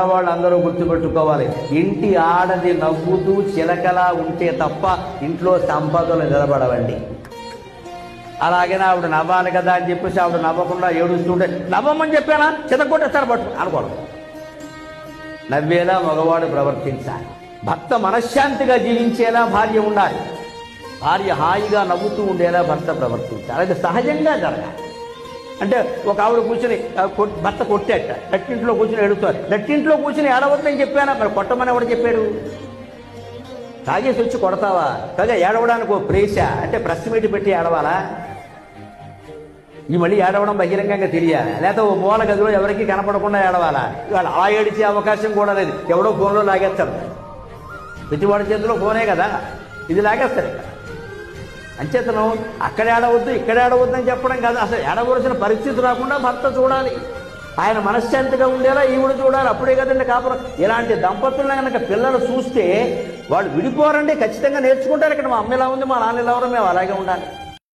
వాళ్ళందరూ గుర్తుపెట్టుకోవాలి. ఇంటి ఆడది నవ్వుతూ చిలకలా ఉంటే తప్ప ఇంట్లో సంపదలు నిలబడవండి. అలాగే ఆవిడ నవ్వాలి కదా అని చెప్పేసి ఆవిడ నవ్వకుండా ఏడుస్తుంటే నవ్వమని చెప్పానా? చితకొట్టేస్తారు పట్టు అనుకోవడం నవ్వేలా మగవాడు ప్రవర్తించాలి. భర్త మనశ్శాంతిగా జీవించేలా భార్య ఉండాలి. భార్య హాయిగా నవ్వుతూ ఉండేలా భర్త ప్రవర్తించాలి. అది సహజంగా జరగాలి. అంటే ఒక ఆవిడ కూర్చుని భర్త కొట్టేట. నట్టింట్లో కూర్చుని ఎడుతారు నట్టింట్లో కూర్చుని ఏడవద్దని చెప్పానా? మరి కొట్టమని ఎవడు చెప్పాడు? తాగేసి వచ్చి కొడతావా? కాగా ఏడవడానికి ఓ ప్రేష అంటే ప్రెస్ మీట్ పెట్టి ఏడవాలా? ఈ మళ్ళీ ఏడవడం బహిరంగంగా తెలియాలి లేదా ఓ మూల గదిలో ఎవరికి కనపడకుండా ఏడవాలా? ఇవాళ అలా ఏడిచే అవకాశం కూడా లేదు. ఎవడో ఫోన్లో లాగేస్తారు. ప్రతివాడి చేతిలో ఫోనే కదా. ఇది లాగేస్తారు. ఇక్కడ అంచేతను అక్కడ ఏడవద్దు ఇక్కడ ఏడవద్దు అని చెప్పడం కాదు. అసలు ఏడవలసిన పరిస్థితి రాకుండా భర్త చూడాలి. ఆయన మనశ్శాంతిగా ఉండేలా ఈవిడ చూడాలి. అప్పుడే కదండి కాపురం. ఇలాంటి దంపతులను కనుక పిల్లలు చూస్తే వాళ్ళు విడిపోరండి ఖచ్చితంగా నేర్చుకుంటారు. ఇక్కడ మా అమ్మ ఇలా ఉంది మా నాన్న ఇలా ఉన్నారు మేము అలాగే ఉండాలి.